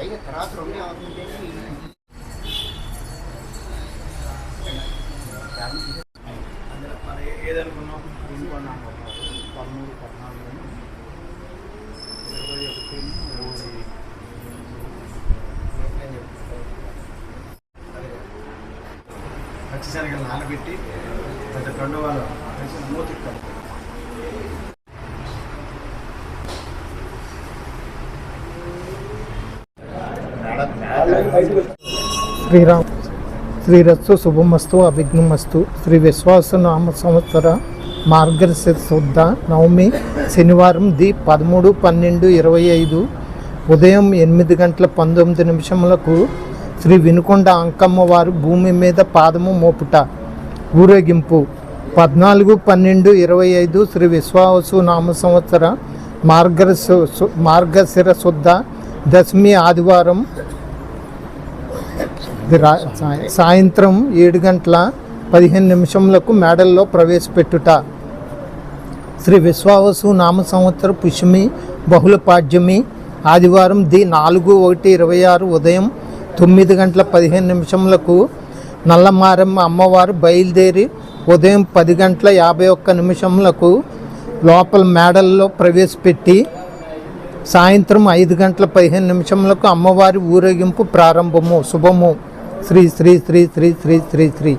పైగా తర్వాత రెండు అవుతుంటే మరి ఏదనుకున్నాం ఇంకొన్నాం పదమూడు పద్నాలుగు ఇరవై ఒకటి ఇరవై పచ్చిశనగలు నానబెట్టి పెద్ద కండు వాళ్ళు మూతికి కలుపుతారు శ్రీరామ్. శ్రీరస్తు శుభమస్తు అభిఘ్నమస్తు శ్రీ విశ్వాస నామ సంవత్సర మార్గశిర శుద్ధ నవమి శనివారం ది పదమూడు పన్నెండు ఇరవై ఐదు ఉదయం ఎనిమిది గంటల పంతొమ్మిది నిమిషములకు శ్రీ వినుకొండ అంకమ్మ వారు భూమి మీద పాదము మోపుట. ఊరేగింపు. పద్నాలుగు పన్నెండు ఇరవై ఐదు శ్రీ విశ్వాసు నామ సంవత్సర మార్గశ మార్గశిర శుద్ధ దశమి ఆదివారం ఇది రా సాయంత్రం ఏడు గంటల పదిహేను నిమిషములకు మేడల్లో ప్రవేశపెట్టుట. శ్రీ విశ్వావసు నామ సంవత్సర పుష్యమి బహుళ పాడ్యమి ఆదివారం ది నాలుగు ఒకటి ఇరవై ఆరు ఉదయం తొమ్మిది గంటల పదిహేను నిమిషములకు నల్లమారమ్మ అమ్మవారు బయలుదేరి ఉదయం పది గంటల యాభై ఒక్క నిమిషములకు లోపల మేడల్లో ప్రవేశపెట్టి సాయంత్రం ఐదు గంటల పదిహేను నిమిషములకు అమ్మవారి ఊరేగింపు ప్రారంభము. శుభము. శ్రీ శ్రీ శ్రీ శ్రీ శ్రీ శ్రీ శ్రీ.